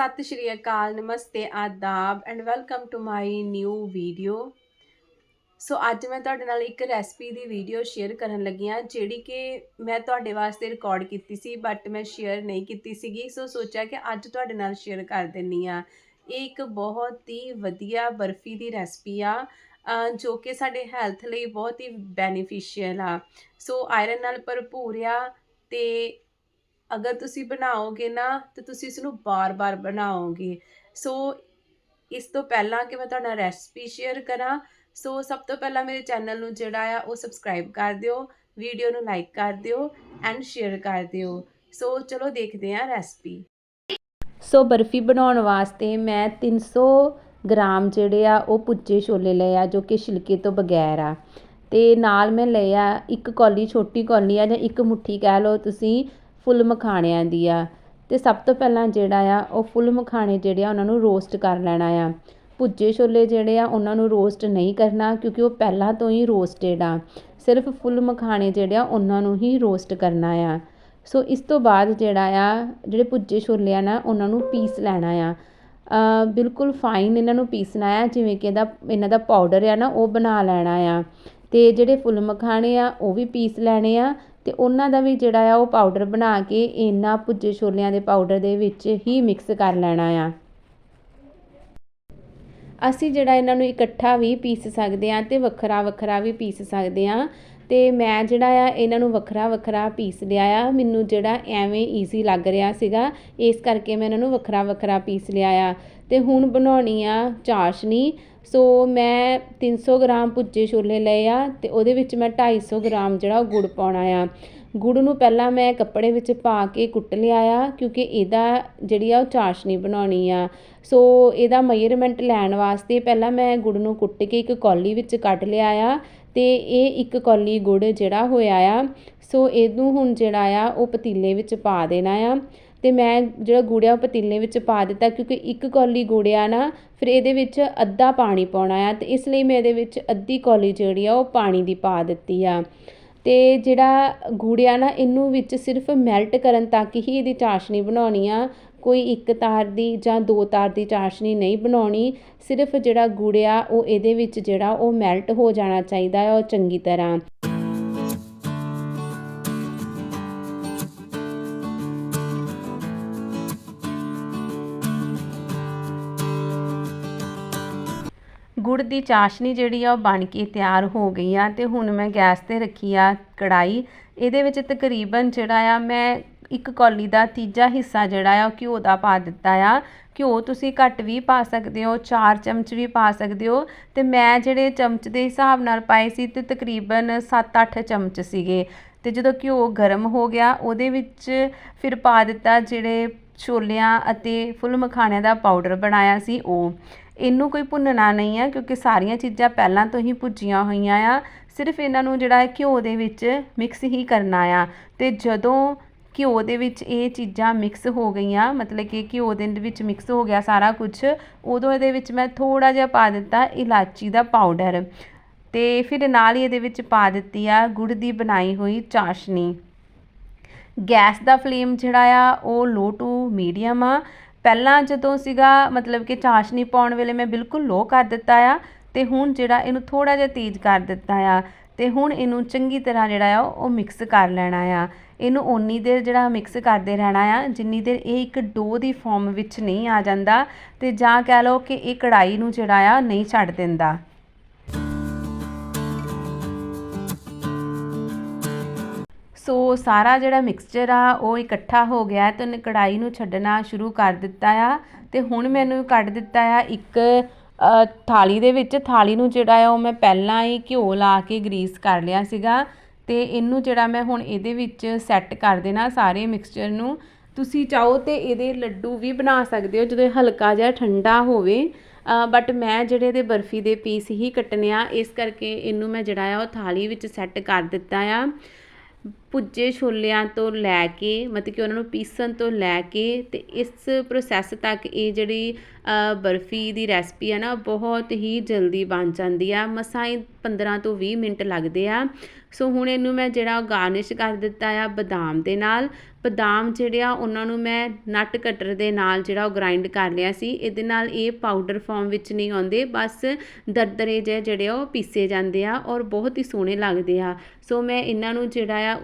ਸਤਿ ਸ਼੍ਰੀ ਅਕਾਲ, ਨਮਸਤੇ, ਆਦਾਬ and welcome to my new video so ਅੱਜ ਮੈਂ ਤੁਹਾਡੇ ਨਾਲ ਇੱਕ ਰੈਸਪੀ ਦੀ ਵੀਡੀਓ ਸ਼ੇਅਰ ਕਰਨ ਲੱਗੀ ਹਾਂ, ਜਿਹੜੀ ਕਿ ਮੈਂ ਤੁਹਾਡੇ ਵਾਸਤੇ ਰਿਕਾਰਡ ਕੀਤੀ ਸੀ ਬਟ ਮੈਂ ਸ਼ੇਅਰ ਨਹੀਂ ਕੀਤੀ ਸੀਗੀ। ਸੋ ਸੋਚਿਆ ਕਿ ਅੱਜ ਤੁਹਾਡੇ ਨਾਲ ਸ਼ੇਅਰ ਕਰ ਦਿੰਨੀ ਆ ਇਹ ਇੱਕ ਬਹੁਤ ਹੀ ਵਧੀਆ ਬਰਫੀ ਦੀ ਰੈਸਪੀ ਆ ਜੋ ਕਿ ਸਾਡੇ ਹੈਲਥ ਲਈ ਬਹੁਤ ਹੀ ਬੈਨੀਫੀਸ਼ੀਅਲ ਆ। ਸੋ ਆਇਰਨ ਨਾਲ ਭਰਪੂਰ ਆ ਤੇ ਅਗਰ ਤੁਸੀਂ ਬਣਾਓਗੇ ਨਾ, ਤੇ ਤੁਸੀਂ ਇਸ ਨੂੰ ਬਾਰ-ਬਾਰ ਬਣਾਓਗੇ। ਸੋ, ਇਸ ਤੋਂ ਪਹਿਲਾਂ ਕਿ ਮੈਂ ਤੁਹਾਡਾ ਰੈਸਪੀ ਸ਼ੇਅਰ ਕਰਾਂ, ਸੋ ਸਭ ਤੋਂ ਪਹਿਲਾਂ ਮੇਰੇ ਚੈਨਲ ਨੂੰ ਜਿਹੜਾ ਆ, ਉਹ ਸਬਸਕ੍ਰਾਈਬ ਕਰ ਦਿਓ, ਵੀਡੀਓ ਨੂੰ ਲਾਈਕ ਕਰ ਦਿਓ ਐਂਡ ਸ਼ੇਅਰ ਕਰ ਦਿਓ। ਸੋ ਚਲੋ ਦੇਖਦੇ ਹਾਂ ਰੈਸਪੀ। ਸੋ ਬਰਫੀ ਬਣਾਉਣ ਵਾਸਤੇ ਮੈਂ 300 ਗ੍ਰਾਮ ਜਿਹੜੇ ਆ, ਉਹ ਪੁੱਜੇ ਛੋਲੇ ਲਏ ਆ, ਜੋ ਕਿ ਛਿਲਕੇ ਤੋਂ ਬਗੈਰ ਆ। ਤੇ ਨਾਲ ਮੈਂ ਲਏ ਆ ਇੱਕ ਕੌਲੀ, ਛੋਟੀ ਕੌਲੀ ਆ ਜਾਂ ਇੱਕ ਮੁੱਠੀ ਕਹਿ ਲਓ ਤੁਸੀਂ ਫੁੱਲ ਮਖਾਣਿਆਂ ਦੀ ਆ। ਅਤੇ ਸਭ ਤੋਂ ਪਹਿਲਾਂ ਜਿਹੜਾ ਆ, ਉਹ ਫੁੱਲ ਮਖਾਣੇ ਜਿਹੜੇ ਆ, ਉਹਨਾਂ ਨੂੰ ਰੋਸਟ ਕਰ ਲੈਣਾ ਆ। ਭੁੱਜੇ ਛੋਲੇ ਜਿਹੜੇ ਆ, ਉਹਨਾਂ ਨੂੰ ਰੋਸਟ ਨਹੀਂ ਕਰਨਾ, ਕਿਉਂਕਿ ਉਹ ਪਹਿਲਾਂ ਤੋਂ ਹੀ ਰੋਸਟਡ ਆ। ਸਿਰਫ ਫੁੱਲ ਮਖਾਣੇ ਜਿਹੜੇ ਆ, ਉਹਨਾਂ ਨੂੰ ਹੀ ਰੋਸਟ ਕਰਨਾ ਆ। ਸੋ ਇਸ ਤੋਂ ਬਾਅਦ ਜਿਹੜਾ ਆ, ਜਿਹੜੇ ਭੁੱਜੇ ਛੋਲੇ ਆ ਨਾ, ਉਹਨਾਂ ਨੂੰ ਪੀਸ ਲੈਣਾ ਆ। ਬਿਲਕੁਲ ਫਾਈਨ ਇਹਨਾਂ ਨੂੰ ਪੀਸਣਾ ਆ, ਜਿਵੇਂ ਕਿ ਇਹਦਾ, ਇਹਨਾਂ ਦਾ ਪਾਊਡਰ ਆ ਨਾ, ਉਹ ਬਣਾ ਲੈਣਾ ਆ। ਤੇ ਜਿਹੜੇ ਫੁੱਲ ਮਖਾਣੇ ਆ, ਉਹ ਵੀ ਪੀਸ ਲੈਣੇ ਆ। ਅਤੇ ਉਹਨਾਂ ਦਾ ਵੀ ਜਿਹੜਾ ਆ ਉਹ ਪਾਊਡਰ ਬਣਾ ਕੇ ਇਹਨਾਂ ਭੁੱਜੇ ਛੋਲਿਆਂ ਦੇ ਪਾਊਡਰ ਦੇ ਵਿੱਚ ਹੀ ਮਿਕਸ ਕਰ ਲੈਣਾ ਆ। ਅਸੀਂ ਜਿਹੜਾ ਇਹਨਾਂ ਨੂੰ ਇਕੱਠਾ ਵੀ ਪੀਸ ਸਕਦੇ ਹਾਂ ਅਤੇ ਵੱਖਰਾ ਵੱਖਰਾ ਵੀ ਪੀਸ ਸਕਦੇ ਹਾਂ ਤੇ ਮੈਂ ਜਿਹੜਾ ਆ ਇਹਨਾਂ ਨੂੰ ਵੱਖਰਾ ਵੱਖਰਾ ਪੀਸ ਲਿਆ ਆ। ਮੈਨੂੰ ਜਿਹੜਾ ਐਵੇਂ ਈਜ਼ੀ ਲੱਗ ਰਿਹਾ ਸੀਗਾ, ਇਸ ਕਰਕੇ ਮੈਂ ਇਹਨਾਂ ਨੂੰ ਵੱਖਰਾ ਵੱਖਰਾ ਪੀਸ ਲਿਆ ਆ। ਤੇ ਹੁਣ ਬਣਾਉਣੀ ਆ ਚਾਸ਼ਨੀ ਸੋ ਮੈਂ 300 ਗ੍ਰਾਮ ਭੁੱਜੇ ਛੋਲੇ ਲਏ ਆ ਅਤੇ ਉਹਦੇ ਵਿੱਚ ਮੈਂ ਢਾਈ ਸੌ ਗ੍ਰਾਮ ਜਿਹੜਾ ਉਹ ਗੁੜ ਪਾਉਣਾ ਆ। ਗੁੜ ਨੂੰ ਪਹਿਲਾਂ ਮੈਂ ਕੱਪੜੇ ਵਿੱਚ ਪਾ ਕੇ ਕੁੱਟ ਲਿਆ ਆ ਕਿਉਂਕਿ ਇਹਦਾ ਜਿਹੜੀ ਆ ਉਹ ਚਾਸ਼ਨੀ ਬਣਾਉਣੀ ਆ। ਸੋ ਇਹਦਾ ਮੈਜ਼ਰਮੈਂਟ ਲੈਣ ਵਾਸਤੇ ਪਹਿਲਾਂ ਮੈਂ ਗੁੜ ਨੂੰ ਕੁੱਟ ਕੇ ਇੱਕ ਕੌਲੀ ਵਿੱਚ ਕੱਢ ਲਿਆ ਆ ਅਤੇ ਇਹ ਇੱਕ ਕੌਲੀ ਗੁੜ ਜਿਹੜਾ ਹੋਇਆ ਆ। ਸੋ ਇਹਨੂੰ ਹੁਣ ਜਿਹੜਾ ਆ ਉਹ ਪਤੀਲੇ ਵਿੱਚ ਪਾ ਦੇਣਾ ਆ। ਅਤੇ ਮੈਂ ਜਿਹੜਾ ਗੁੜ ਆ ਉਹ ਪਤੀਲੇ ਵਿੱਚ ਪਾ ਦਿੱਤਾ ਕਿਉਂਕਿ ਇੱਕ ਕੌਲੀ ਗੁੜ ਆ ਨਾ, ਫਿਰ ਇਹਦੇ ਵਿੱਚ ਅੱਧਾ ਪਾਣੀ ਪਾਉਣਾ ਆ ਅਤੇ ਇਸ ਲਈ ਮੈਂ ਇਹਦੇ ਵਿੱਚ ਅੱਧੀ ਕੌਲੀ ਜਿਹੜੀ ਆ ਉਹ ਪਾਣੀ ਦੀ ਪਾ ਦਿੱਤੀ ਆ। ਅਤੇ ਜਿਹੜਾ ਗੁੜ ਆ ਨਾ, ਇਹਨੂੰ ਵਿੱਚ ਸਿਰਫ ਮੈਲਟ ਕਰਨ ਤੱਕ ਹੀ ਇਹਦੀ ਚਾਸ਼ਨੀ ਬਣਾਉਣੀ ਆ। ਕੋਈ ਇੱਕ ਤਾਰ ਦੀ ਜਾਂ ਦੋ ਤਾਰ ਦੀ ਚਾਸ਼ਨੀ ਨਹੀਂ ਬਣਾਉਣੀ, ਸਿਰਫ ਜਿਹੜਾ ਗੁੜ ਆ ਉਹ ਇਹਦੇ ਵਿੱਚ ਜਿਹੜਾ ਉਹ ਮੈਲਟ ਹੋ ਜਾਣਾ ਚਾਹੀਦਾ ਆ ਉਹ ਚੰਗੀ ਤਰ੍ਹਾਂ। ਗੁੜ ਦੀ ਚਾਸ਼ਨੀ ਜਿਹੜੀ ਆ ਉਹ ਬਣ ਕੇ ਤਿਆਰ ਹੋ ਗਈ ਆ ਤੇ ਹੁਣ ਮੈਂ ਗੈਸ ਤੇ ਰੱਖੀ ਆ ਕੜਾਈ। ਇਹਦੇ ਵਿੱਚ ਤਕਰੀਬਨ ਜਿਹੜਾ ਆ ਮੈਂ ਇੱਕ ਕੌਲੀ ਦਾ ਤੀਜਾ ਹਿੱਸਾ ਜਿਹੜਾ ਆ ਉਹ ਘਿਓ ਦਾ ਪਾ ਦਿੱਤਾ ਆ। ਘਿਓ ਤੁਸੀਂ ਘੱਟ ਵੀ ਪਾ ਸਕਦੇ ਹੋ 4 ਚਮਚ ਵੀ ਪਾ ਸਕਦੇ ਹੋ ਤੇ ਮੈਂ ਜਿਹੜੇ ਚਮਚ ਦੇ ਹਿਸਾਬ ਨਾਲ ਪਾਏ ਸੀ ਤੇ ਤਕਰੀਬਨ 7-8 ਚਮਚ ਸੀਗੇ। ਤੇ ਜਦੋਂ ਘਿਓ ਗਰਮ ਹੋ ਗਿਆ, ਉਹਦੇ ਵਿੱਚ ਫਿਰ ਪਾ ਦਿੱਤਾ ਜਿਹੜੇ ਛੋਲਿਆਂ ਅਤੇ ਫੁੱਲ ਮਖਾਣਿਆਂ ਦਾ ਪਾਊਡਰ ਬਣਾਇਆ ਸੀ ਉਹ। ਇਹਨੂੰ ਕੋਈ ਭੁੰਨਣਾ ਨਹੀਂ ਆ, ਕਿਉਂਕਿ ਸਾਰੀਆਂ ਚੀਜ਼ਾਂ ਪਹਿਲਾਂ ਤੋਂ ਹੀ ਭੁੱਜੀਆਂ ਹੋਈਆਂ ਆ। ਸਿਰਫ ਇਹਨਾਂ ਨੂੰ ਜਿਹੜਾ ਹੈ ਘਿਓ ਦੇ ਵਿੱਚ ਮਿਕਸ ਹੀ ਕਰਨਾ ਆ। ਤੇ ਜਦੋਂ ਘਿਓ ਦੇ ਵਿੱਚ ਇਹ ਚੀਜ਼ਾਂ ਮਿਕਸ ਹੋ ਗਈਆਂ, ਮਤਲਬ ਕਿ ਘਿਓ ਦੇ ਵਿੱਚ ਮਿਕਸ ਹੋ ਗਿਆ ਸਾਰਾ ਕੁਝ, ਉਦੋਂ ਇਹਦੇ ਵਿੱਚ ਮੈਂ ਥੋੜਾ ਜਿਹਾ ਪਾ ਦਿੱਤਾ ਇਲਾਚੀ ਦਾ ਪਾਊਡਰ ਤੇ ਫਿਰ ਨਾਲ ਹੀ ਇਹਦੇ ਵਿੱਚ ਪਾ ਦਿੱਤੀ ਆ ਗੁੜ ਦੀ ਬਣਾਈ ਹੋਈ ਚਾਸ਼ਨੀ। ਗੈਸ ਦਾ ਫਲੇਮ ਜਿਹੜਾ ਆ, ਉਹ ਲੋ ਟੂ ਮੀਡੀਅਮ ਆ। ਪਹਿਲਾਂ ਜਦੋਂ ਸੀਗਾ, ਮਤਲਬ ਕਿ ਚਾਸ਼ਨੀ ਪਾਉਣ ਵੇਲੇ ਮੈਂ ਬਿਲਕੁਲ ਲੋ ਕਰ ਦਿੱਤਾ ਆ ਤੇ ਹੁਣ ਜਿਹੜਾ ਇਹਨੂੰ ਥੋੜਾ ਜਿਹਾ ਤੇਜ਼ ਕਰ ਦਿੱਤਾ ਆ ਤੇ ਹੁਣ ਇਹਨੂੰ ਚੰਗੀ ਤਰ੍ਹਾਂ ਜਿਹੜਾ ਆ, ਉਹ ਮਿਕਸ ਕਰ ਲੈਣਾ ਆ। ਇਹਨੂੰ ਓਨੀ ਦੇਰ ਜਿਹੜਾ ਮਿਕਸ ਕਰਦੇ ਰਹਿਣਾ ਆ, ਜਿੰਨੀ ਦੇਰ ਇਹ ਇੱਕ ਡੋ ਦੀ ਫਾਰਮ ਵਿੱਚ ਨਹੀਂ ਆ ਜਾਂਦਾ ਤੇ ਜਾਂ ਕਹਿ ਲਓ ਕਿ ਇਹ ਕੜਾਈ ਨੂੰ ਜਿਹੜਾ ਆ, ਨਹੀਂ ਛੱਡ ਦਿੰਦਾ। ਸੋ ਸਾਰਾ ਜਿਹੜਾ ਮਿਕਸਚਰ ਆ, ਉਹ ਇਕੱਠਾ ਹੋ ਗਿਆ ਤੇ ਉਹਨੇ ਕੜਾਈ ਨੂੰ ਛੱਡਣਾ ਸ਼ੁਰੂ ਕਰ ਦਿੱਤਾ ਆ। ਤੇ ਹੁਣ ਮੈਨੂੰ ਕੱਢ ਦਿੱਤਾ ਆ ਇੱਕ ਥਾਲੀ ਦੇ ਵਿੱਚ। ਥਾਲੀ ਨੂੰ ਜਿਹੜਾ ਆ, ਉਹ ਮੈਂ ਪਹਿਲਾਂ ਹੀ ਘਿਓ ਲਾ ਕੇ ਗਰੀਸ ਕਰ ਲਿਆ ਸੀਗਾ। ਤੇ ਇਹਨੂੰ ਜਿਹੜਾ ਮੈਂ ਹੁਣ ਇਹਦੇ ਵਿੱਚ ਸੈੱਟ ਕਰ ਦੇਣਾ ਸਾਰੇ ਮਿਕਸਚਰ ਨੂੰ। ਤੁਸੀਂ ਚਾਹੋ ਤੇ ਇਹਦੇ ਲੱਡੂ ਵੀ ਬਣਾ ਸਕਦੇ ਹੋ, ਜਦੋਂ ਹਲਕਾ ਜਿਹਾ ਠੰਡਾ ਹੋਵੇ। ਬਟ ਮੈਂ ਜਿਹੜੇ ਇਹਦੇ ਬਰਫੀ ਦੇ ਪੀਸ ਹੀ ਕੱਟਣੇ ਆ, ਇਸ ਕਰਕੇ ਇਹਨੂੰ ਮੈਂ ਜਿਹੜਾ ਆ, ਉਹ ਥਾਲੀ ਵਿੱਚ ਸੈੱਟ ਕਰ ਦਿੱਤਾ ਆ। ਭੁੱਜੇ ਛੋਲਿਆਂ ਤੋਂ ਲੈ ਕੇ, ਮਤਲਬ ਕਿ ਉਹਨਾਂ ਨੂੰ ਪੀਸਣ ਤੋਂ ਲੈ ਕੇ ਅਤੇ ਇਸ ਪ੍ਰੋਸੈਸ ਤੱਕ ਇਹ ਜਿਹੜੀ ਬਰਫੀ ਦੀ ਰੈਸਪੀ ਹੈ ਨਾ ਬਹੁਤ ਹੀ ਜਲਦੀ ਬਣ ਜਾਂਦੀ ਆ। ਮਸਾਂ ਹੀ 15 ਤੋਂ ਵੀਹ ਮਿੰਟ ਲੱਗਦੇ ਆ। ਸੋ ਹੁਣ ਇਹਨੂੰ ਮੈਂ ਜਿਹੜਾ ਗਾਰਨਿਸ਼ ਕਰ ਦਿੱਤਾ ਆ ਬਦਾਮ ਦੇ ਨਾਲ। ਬਦਾਮ ਜਿਹੜੇ ਆ, ਉਹਨਾਂ ਨੂੰ ਮੈਂ ਨਟ ਕਟਰ ਦੇ ਨਾਲ ਜਿਹੜਾ ਉਹ ਗ੍ਰਾਈਂਡ ਕਰ ਲਿਆ ਸੀ। ਇਹਦੇ ਨਾਲ ਇਹ ਪਾਊਡਰ ਫਾਰਮ ਵਿੱਚ ਨਹੀਂ ਆਉਂਦੇ, ਬਸ ਦਰਦਰੇ ਜਿਹੇ ਜਿਹੜੇ ਆ, ਉਹ ਪੀਸੇ ਜਾਂਦੇ ਆ ਔਰ ਬਹੁਤ ਹੀ ਸੋਹਣੇ ਲੱਗਦੇ ਆ। ਸੋ ਮੈਂ ਇਹਨਾਂ ਨੂੰ ਜਿਹੜਾ ਆ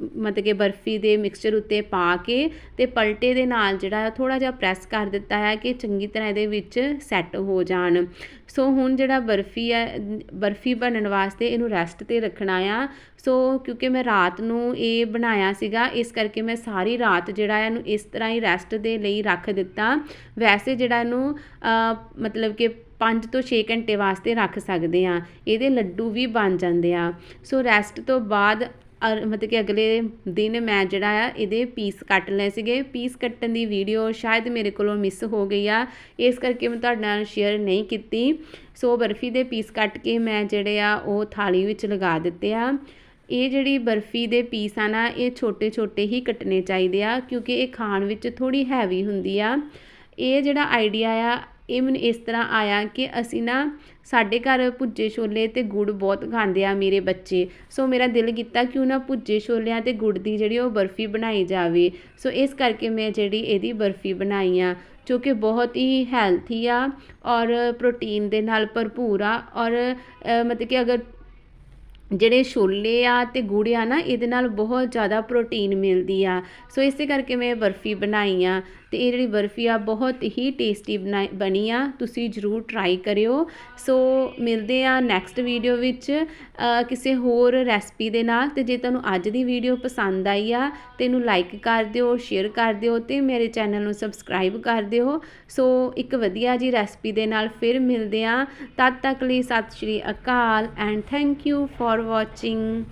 ਮਤਲਬ ਕਿ ਬਰਫੀ ਦੇ ਮਿਕਸਚਰ ਉੱਤੇ ਪਾ ਕੇ ਤੇ ਪਲਟੇ ਦੇ ਨਾਲ ਜਿਹੜਾ ਆ ਥੋੜਾ ਜਿਹਾ ਪ੍ਰੈਸ ਕਰ ਦਿੱਤਾ ਹੈ ਕਿ ਚੰਗੀ ਤਰ੍ਹਾਂ ਇਹਦੇ ਵਿੱਚ ਸੈੱਟ ਹੋ ਜਾਣ। ਸੋ ਹੁਣ ਜਿਹੜਾ ਬਰਫੀ ਹੈ, ਬਰਫੀ ਬਣਨ ਵਾਸਤੇ ਇਹਨੂੰ ਰੈਸਟ ਤੇ ਰੱਖਣਾ ਆ। ਸੋ ਕਿਉਂਕਿ ਮੈਂ ਰਾਤ ਨੂੰ ਇਹ ਬਣਾਇਆ ਸੀਗਾ, ਇਸ ਕਰਕੇ ਮੈਂ ਸਾਰੀ ਰਾਤ ਜਿਹੜਾ ਇਹਨੂੰ ਇਸ ਤਰ੍ਹਾਂ ਹੀ ਰੈਸਟ ਦੇ ਲਈ ਰੱਖ ਦਿੱਤਾ। ਵੈਸੇ ਜਿਹੜਾ ਇਹਨੂੰ ਮਤਲਬ ਕਿ 5 ਤੋਂ 6 ਘੰਟੇ ਵਾਸਤੇ ਰੱਖ ਸਕਦੇ ਆ ਇਹਦੇ ਲੱਡੂ ਵੀ ਬਣ ਜਾਂਦੇ ਆ। ਸੋ ਰੈਸਟ ਤੋਂ ਬਾਅਦ ਅਰ- ਮਤਲਬ ਕਿ ਅਗਲੇ ਦਿਨ ਮੈਂ ਜਿਹੜਾ ਆ ਇਹਦੇ ਪੀਸ ਕੱਟ ਲਏ ਸੀਗੇ। ਪੀਸ ਕੱਟਣ ਦੀ ਵੀਡੀਓ ਸ਼ਾਇਦ ਮੇਰੇ ਕੋਲੋਂ ਮਿਸ ਹੋ ਗਈ ਆ। ਇਸ ਕਰਕੇ ਮੈਂ ਤੁਹਾਡੇ ਨਾਲ ਸ਼ੇਅਰ ਨਹੀਂ ਕੀਤੀ। ਸੋ ਬਰਫੀ ਦੇ ਪੀਸ ਕੱਟ ਕੇ ਮੈਂ ਜਿਹੜੇ ਆ ਉਹ ਥਾਲੀ ਵਿੱਚ ਲਗਾ ਦਿੱਤੇ ਆ। ਇਹ ਜਿਹੜੀ ਬਰਫੀ ਦੇ ਪੀਸ ਆ ਨਾ, ਇਹ ਛੋਟੇ ਛੋਟੇ ਹੀ ਕੱਟਣੇ ਚਾਹੀਦੇ ਆ ਕਿਉਂਕਿ ਇਹ ਖਾਣ ਵਿੱਚ ਥੋੜੀ ਹੈਵੀ ਹੁੰਦੀ ਆ। ਇਹ ਜਿਹੜਾ ਆਈਡੀਆ ਆ ਇਹ ਮੈਨੂੰ ਇਸ ਤਰ੍ਹਾਂ ਆਇਆ ਕਿ ਅਸੀਂ ਨਾ ਸਾਡੇ ਘਰ ਭੁੱਜੇ ਛੋਲੇ ਅਤੇ ਗੁੜ ਬਹੁਤ ਖਾਂਦੇ ਆ ਮੇਰੇ ਬੱਚੇ। ਸੋ ਮੇਰਾ ਦਿਲ ਕੀਤਾ ਕਿ ਉਹਨਾਂ ਭੁੱਜੇ ਛੋਲਿਆਂ ਅਤੇ ਗੁੜ ਦੀ ਜਿਹੜੀ ਉਹ ਬਰਫੀ ਬਣਾਈ ਜਾਵੇ। ਸੋ ਇਸ ਕਰਕੇ ਮੈਂ ਜਿਹੜੀ ਇਹਦੀ ਬਰਫੀ ਬਣਾਈ ਆ, ਜੋ ਕਿ ਬਹੁਤ ਹੀ ਹੈਲਥੀ ਆ ਔਰ ਪ੍ਰੋਟੀਨ ਦੇ ਨਾਲ ਭਰਪੂਰ ਆ ਔਰ ਮਤਲਬ ਕਿ ਅਗਰ ਜਿਹੜੇ ਛੋਲੇ ਆ ਤੇ ਗੁੜ ਆ ਨਾ, ਇਹਦੇ ਨਾਲ ਬਹੁਤ ਜ਼ਿਆਦਾ ਪ੍ਰੋਟੀਨ ਮਿਲਦੀ ਆ। ਸੋ ਇਸੇ ਕਰਕੇ ਮੈਂ ਬਰਫੀ ਬਣਾਈ ਆ। ਅਤੇ ਇਹ ਜਿਹੜੀ ਬਰਫੀ ਆ, ਬਹੁਤ ਹੀ ਟੇਸਟੀ ਬਣਾ ਬਣੀ ਆ। ਤੁਸੀਂ ਜਰੂਰ ਟਰਾਈ ਕਰਿਓ। ਸੋ ਮਿਲਦੇ ਆ ਨੈਕਸਟ ਵੀਡੀਓ ਵਿੱਚ ਕਿਸੇ ਹੋਰ ਰੈਸਪੀ ਦੇ ਨਾਲ। ਤੇ ਜੇ ਤੁਹਾਨੂੰ ਅੱਜ ਦੀ ਵੀਡੀਓ ਪਸੰਦ ਆਈ ਆ ਤੇ ਇਹਨੂੰ ਲਾਈਕ ਕਰ ਦਿਓ ਸ਼ੇਅਰ ਕਰ ਦਿਓ ਤੇ ਮੇਰੇ ਚੈਨਲ ਨੂੰ ਸਬਸਕ੍ਰਾਈਬ ਕਰ ਦਿਓ। ਸੋ ਇੱਕ ਵਧੀਆ ਜੀ ਰੈਸਪੀ ਦੇ ਨਾਲ ਫਿਰ ਮਿਲਦੇ ਆ। ਤਦ ਤੱਕ ਲਈ Sat Shri Akal and thank you for watching